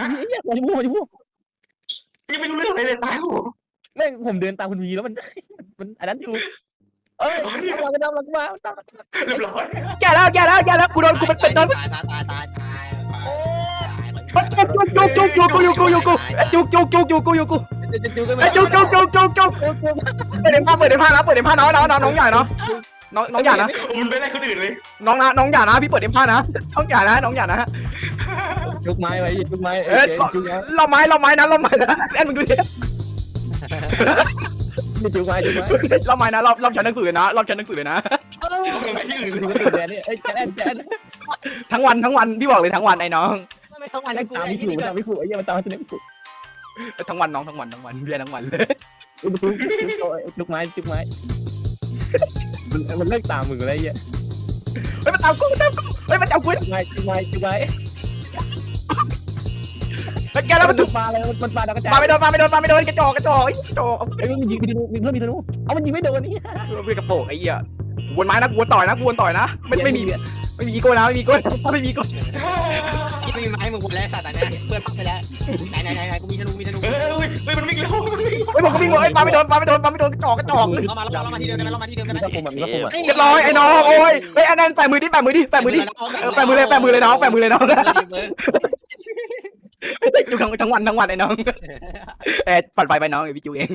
ลังพี่ไอ้เหี้ยมาดิพวกมาดิพวกยังไม่รู้เรื่องอะไรเลยตายโหแม่งผมเดินตามคุณวีแล้วมัน มันอันนั้นอยู่เอ้ยเราก็ดำเราก็มาตามเรียบร้อยแกแล้วแกแล้วแกแล้วกูโดนกูเป็นเป็นโดนตายตายตายตายตายจุกจุกจุกจุกจุกกูอยู่กูอยู่กูจุกจุกจุกจุกกูอยู่กูจะจูกันไหมไอ้จุกจุกจุกจุกจุกเปิดเอ็มผ้าเปิดเอ็มผ้านะเปิดเอ็มผ้าน้องน้องน้องน้องใหญ่เนาะ น้องน้องใหญ่นะ มันไม่ได้คนอื่นเลย น้องนะน้องใหญ่นะพี่เปิดเอ็มผ้านะน้องใหญ่นะน้องใหญ่นะจุกไม้ไว้จุกไม้เอ้ยจุกไม้เราไม้เราไม้นะเราไม้นะแอนมึงดูดิจุกไม้จุกไม้เราไม้นะเราเราชั้นหนังสือเลยนะเราชั้นหนังสือเลยนะต้องไปที่อื่นจุกกระสุนแดนนี่เอ้ยแอนแอนทั้งวันทั้งวันพี่บอกเลยทั้งวันไอ้น้องไม่ทั้งวันนะกูตามไม่ถูกตามไม่ถูกไอ้เหี้ยมันตามไม่ถูกทั้งวันน้องทั้งวันทั้งวันเรียนทั้งวันเลยจุกจุกจุกไม้จุกไม้ มันมันเลิกตามมึงอะไรเงี้ยเฮ้ยมันตามกูมันตามกูเฮ้ยมันจับกูจุกไม้จุกไม้จุกไม้เฮ้ยแกแล้วมันถูกปลาอะไรมันปลาดาวกระจายมาไม่โดนมาไม่โดนมาไม่โดนกระจอกกระจอกกระจอกไอ้มันยิงไปธนูมีเพิ่มมีธนูเอามันยิงไม่โดนนี่เพื่อกระโปงไอ้เหี้ยวนไม้นะวนต่อยนะวนต่อยนะไม่ไม่มีไม่มีโก้นะไม่มีโก้ไม่มีโก้ที่ไม่มีไม้มึงหมดแล้วสัตว์อันนี้เพื่อนพักไปแล้วไหนไหนไหนไหนกูมีธนูมีธนูเออเฮ้ยเฮ้ยมันวิ่งเร็ว มันวิ่งเฮ้ยผมก็วิ่งเฮ้ยมาไม่โดนมาไม่โดนมาไม่โดนกระจอกกระจอกเรามาเรามาที่เดิมได้ไหมเรามาที่เดิมได้ไหมมีกระผมมีกระผมอะเรียบร้อยไอ้น้องโอ้ยเฮ้ยอันนั้นแปะมือดิแปะมือดิแปะมือดิเออแปะมือเลยแปะมือเลยน้องแปะมือเลยน้องจุกทั้งทั้งวันทั้งวันไอ้น้องเออปัดไฟไปน้องไอ้พี่จูเอง